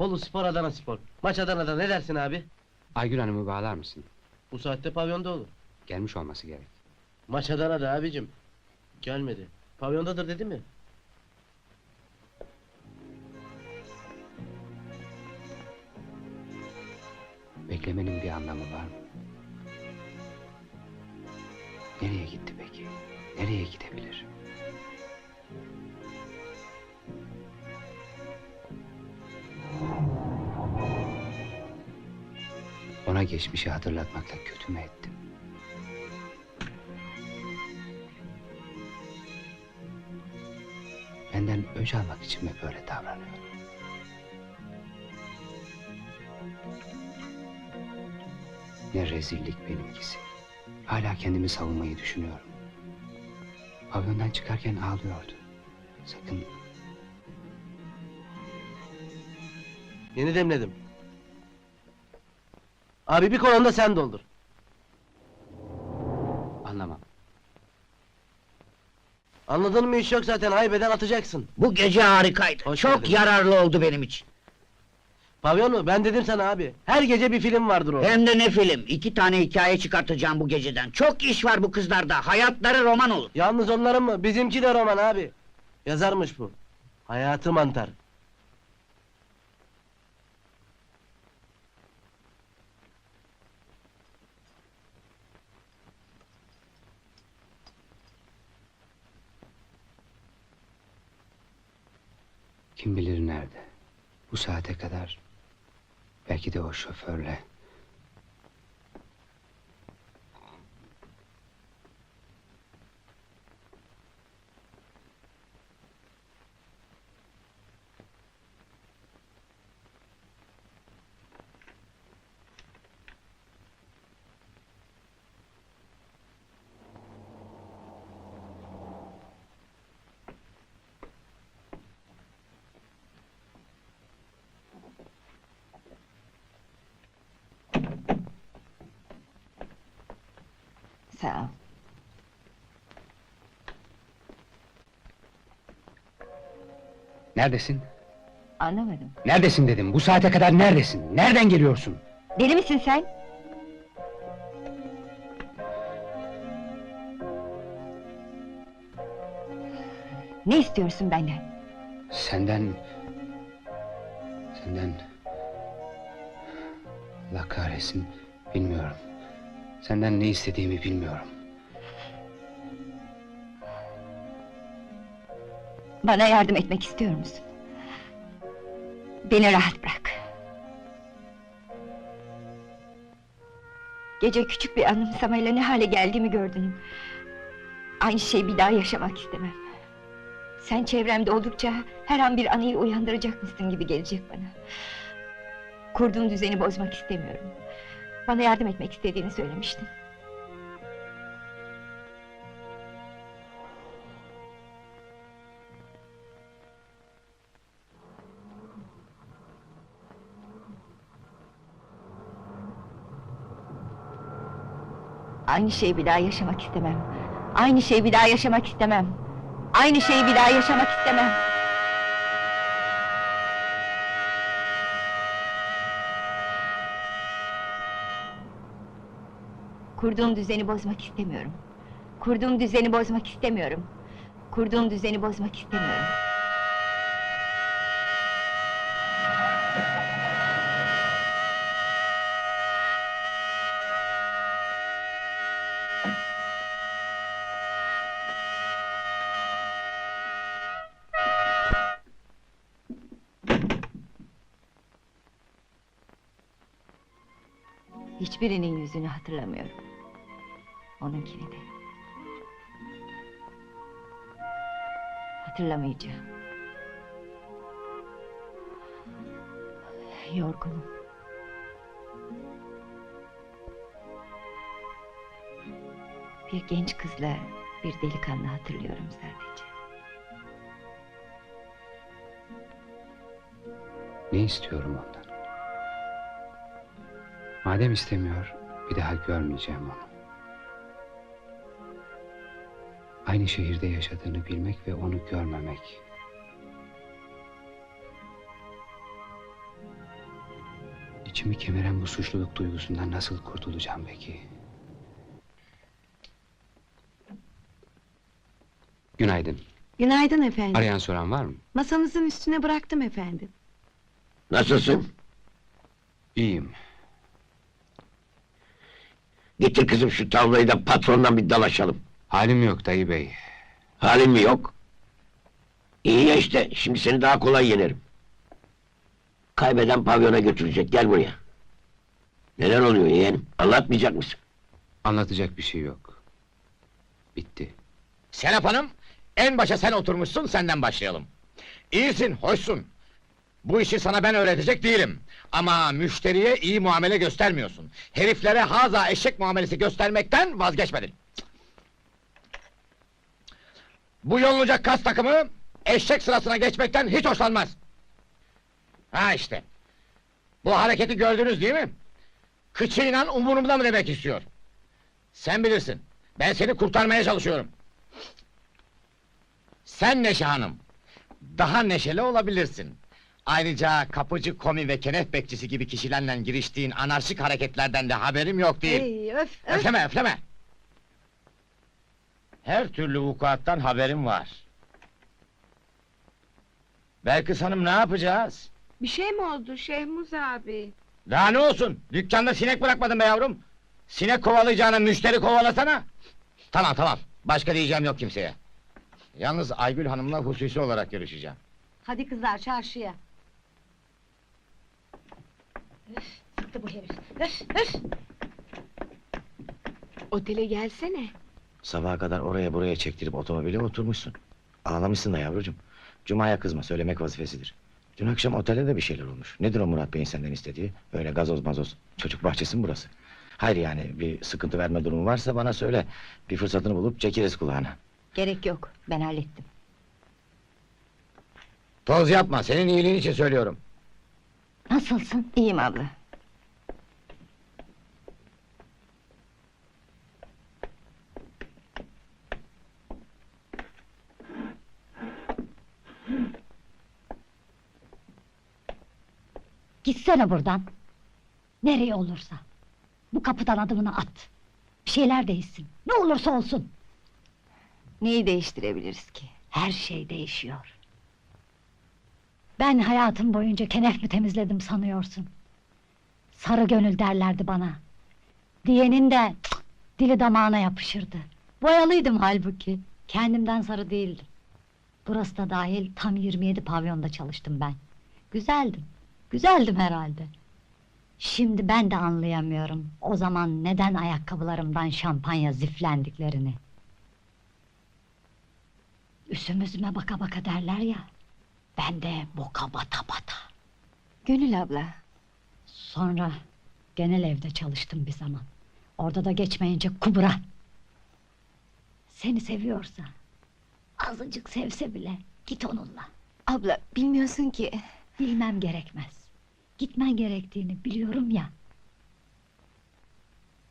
Bolu Spor Adana Spor. Maç Adana'da ne dersin abi? Aygül Hanım'ı bağlar mısın? Bu saatte pavyonda olur. Gelmiş olması gerek. Maç Adana'da abicim. Gelmedi. Pavyondadır dedi mi? Beklemenin bir anlamı var mı? Nereye gitti peki? Nereye gidebilir? Ona geçmişi hatırlatmakla kötü mü ettim? Benden öc almak için mi böyle davranıyor? Ne rezillik benimkisi. Hala kendimi savunmayı düşünüyorum. Pavyondan çıkarken ağlıyordu. Sakın Yeni demledim. Abi bir kolonda sen doldur. anlamam. Anladın mı iş yok zaten haybeden atacaksın. Bu gece harikaydı. Hoş Çok geldin. yararlı oldu benim için. Pavyon mu? Ben dedim sana abi. Her gece bir film vardır orada. Hem de ne film. İki tane hikaye çıkartacağım bu geceden. Çok iş var bu kızlarda. Hayatları roman olur. Yalnız onların mı? Bizimki de roman abi. Yazarmış bu. Hayatı mantar. Kim bilir nerede? Bu saate kadar belki de o şoförle Ol. Neredesin? Anlamadım. Neredesin dedim. Bu saate kadar neredesin? Nereden geliyorsun? Deli misin sen? Ne istiyorsun benden? Senden... Senden... Allah kahretsin, bilmiyorum. Senden ne istediğimi bilmiyorum. Bana yardım etmek istiyor musun? Beni rahat bırak. Gece küçük bir anımsamayla ne hale geldiğimi gördün. Aynı şeyi bir daha yaşamak istemem. Sen çevremde oldukça her an bir anıyı uyandıracakmışsın gibi gelecek bana. Kurduğum düzeni bozmak istemiyorum. Bana yardım etmek istediğini söylemiştin. Aynı şeyi bir daha yaşamak istemem. Aynı şeyi bir daha yaşamak istemem. Aynı şeyi bir daha yaşamak istemem. Kurduğum düzeni bozmak istemiyorum. Kurduğum düzeni bozmak istemiyorum. Kurduğum düzeni bozmak istemiyorum. Hiçbirinin yüzünü hatırlamıyorum. Onunkini de. Hatırlamayacağım. Yorgunum. Bir genç kızla bir delikanlı hatırlıyorum sadece. Ne istiyorum ondan? Madem istemiyor, bir daha görmeyeceğim onu. Aynı şehirde yaşadığını bilmek ve onu görmemek. İçimi kemiren bu suçluluk duygusundan nasıl kurtulacağım peki? Günaydın. Günaydın efendim. Arayan soran var mı? Masanızın üstüne bıraktım efendim. Nasılsın? İyiyim. Getir kızım şu tavlayı da patronla bir dalaşalım. Halim yok dayı bey. Halin mi yok? İyi ya işte, şimdi seni daha kolay yenerim. Kaybeden pavyona götürecek, gel buraya. Neler oluyor yeğenim, anlatmayacak mısın? Anlatacak bir şey yok. Bitti. Serap Hanım, en başa sen oturmuşsun, senden başlayalım. İyisin, hoşsun. Bu işi sana ben öğretecek değilim. Ama müşteriye iyi muamele göstermiyorsun. Heriflere haza eşek muamelesi göstermekten vazgeçmedin. Bu yolunacak kas takımı, eşek sırasına geçmekten hiç hoşlanmaz. Ha işte. Bu hareketi gördünüz değil mi? Kıçıyla umurumda mı demek istiyor? Sen bilirsin. Ben seni kurtarmaya çalışıyorum. Sen Neşe Hanım, daha neşeli olabilirsin. Ayrıca kapıcı, komi ve kenef bekçisi gibi kişilerle giriştiğin anarşik hareketlerden de haberim yok değil. Ey, öf, öf. Öfleme, öfleme! Her türlü vukuattan haberim var. Belkıs Hanım ne yapacağız? Bir şey mi oldu Şehmuz abi? Daha ne olsun? Dükkanda sinek bırakmadın be yavrum. Sinek kovalayacağına müşteri kovalasana. Tamam tamam. Başka diyeceğim yok kimseye. Yalnız Aygül Hanım'la hususi olarak görüşeceğim. Hadi kızlar çarşıya. Öf, sıktı bu herif. Öf, öf. Otele gelsene. Sabaha kadar oraya buraya çektirip otomobile oturmuşsun. Ağlamışsın da yavrucuğum. Cuma'ya kızma, söylemek vazifesidir. Dün akşam otelde de bir şeyler olmuş. Nedir o Murat Bey'in senden istediği? Öyle gazoz mazoz. Çocuk bahçesi mi burası? Hayır yani, bir sıkıntı verme durumu varsa bana söyle. Bir fırsatını bulup çekeriz kulağına. Gerek yok, ben hallettim. Toz yapma, senin iyiliğin için söylüyorum. Nasılsın? İyiyim abla. Gitsene buradan. Nereye olursa. Bu kapıdan adımını at. Bir şeyler değişsin. Ne olursa olsun. Neyi değiştirebiliriz ki? Her şey değişiyor. Ben hayatım boyunca kenef mi temizledim sanıyorsun? Sarı gönül derlerdi bana. Diyenin de cık, dili damağına yapışırdı. Boyalıydım halbuki. Kendimden sarı değildim. Burası da dahil tam 27 pavyonda çalıştım ben. Güzeldim. Güzeldim herhalde. Şimdi ben de anlayamıyorum. O zaman neden ayakkabılarımdan şampanya ziflendiklerini. Üsüm üzüme baka baka derler ya. Ben de boka bata bata. Gönül abla, Sonra genel evde çalıştım bir zaman. Orada da geçmeyince kubura. Seni seviyorsa, azıcık sevse bile git onunla. abla bilmiyorsun ki... Bilmem gerekmez. Gitmen gerektiğini biliyorum ya.